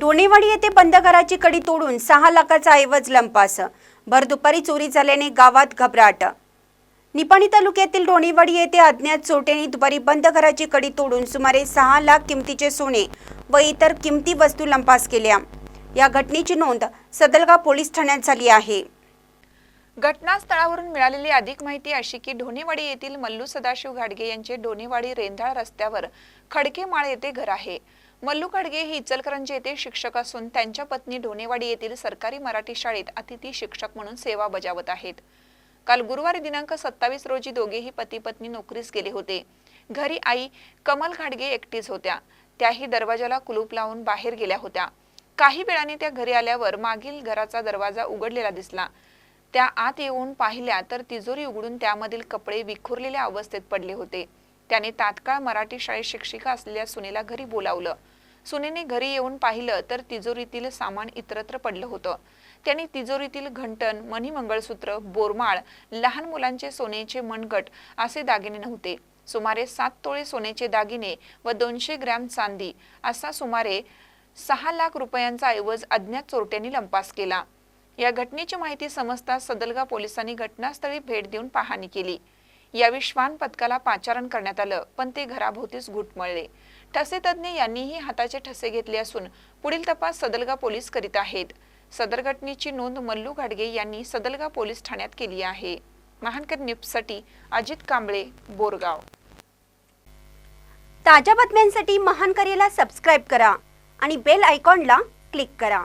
डोणेवाडी येथे बंद घराची कडी तोडून सहा लाखाचा ऐवज लंपास भर दुपारी चोरी झाल्याने गावात घबराट. निपाणी तालुक्यातील डोणेवाडी येथे अज्ञात चोरट्यांनी दुपारी बंद घराची कडी तोडून सुमारे सहा लाख किमतीचे सोने व इतर किमती वस्तू लंपास केल्या. या घटनेची नोंद सदलगा पोलीस ठाण्यात झाली आहे. घटनास्थळावरून मिळालेली अधिक माहिती अशी की ढोणेवाडी येथील मल्लू सदाशिव घाडगे यांचे ढोणेवाडी रेंधाळ रस्त्यावर खडकेमाळ येथे घर आहे. मल्लू खडगे हे इचलकरंजी येथे शिक्षक असून त्यांच्या पत्नी ढोणेवाडी येथील सरकारी मराठी शाळेत अतिथी शिक्षक म्हणून सेवा बजावत आहेत. काल गुरुवारी दिनांक सत्तावीस रोजी दोघेही पती पत्नी नोकरीस गेले होते. घरी आई कमल खाडगे एकटीच होत्या. त्याही दरवाजाला कुलूप लावून बाहेर गेल्या होत्या. काही वेळाने त्या घरी आल्यावर मागील घराचा दरवाजा उघडलेला दिसला. त्या आत येऊन पाहिल्या तर तिजोरी उघडून त्यामधील कपडे विखुरलेल्या अवस्थेत पडले होते. त्याने तात्काळ मराठी शाळेत शिक्षिका असलेल्या सुनेला घरी बोलावलं. सुनेने घरी येऊन पाहिलं तर तिजोरीतील सामान इतरत्र पडलं होतं. त्यांनी तिजोरीतील घंटन मणी मंगळसूत्र बोरमाळ लहान मुलांचे सोन्याचे मनगट असे दागिने नव्हते. सुमारे सात तोळे सोन्याचे दागिने व दोनशे ग्रॅम चांदी असा सुमारे सहा लाख रुपयांचा ऐवज अज्ञात चोरट्यांनी लंपास केला. या घटनेची माहिती समजताच सदलगा पोलिसांनी घटनास्थळी भेट देऊन पाहणी केली. यावेळी श्वान पथकाला पाचारण करण्यात आलं पण ते घराभोवतीच घुटमळले ठसे तज्ज्ञ यांनीही हाताचे ठसे घेतले असून पुढील तपास सदलगा पोलीस करीत आहेत. सदर घटनेची नोंद मल्लू घाडगे यांनी सदलगा पोलीस ठाण्यात केली आहे. महानकर न्यूजसाठी अजित कांबळे बोरगाव. ताज्या बातम्यांसाठी महानकरीला सबस्क्राईब करा आणि बेल आयकॉनला क्लिक करा.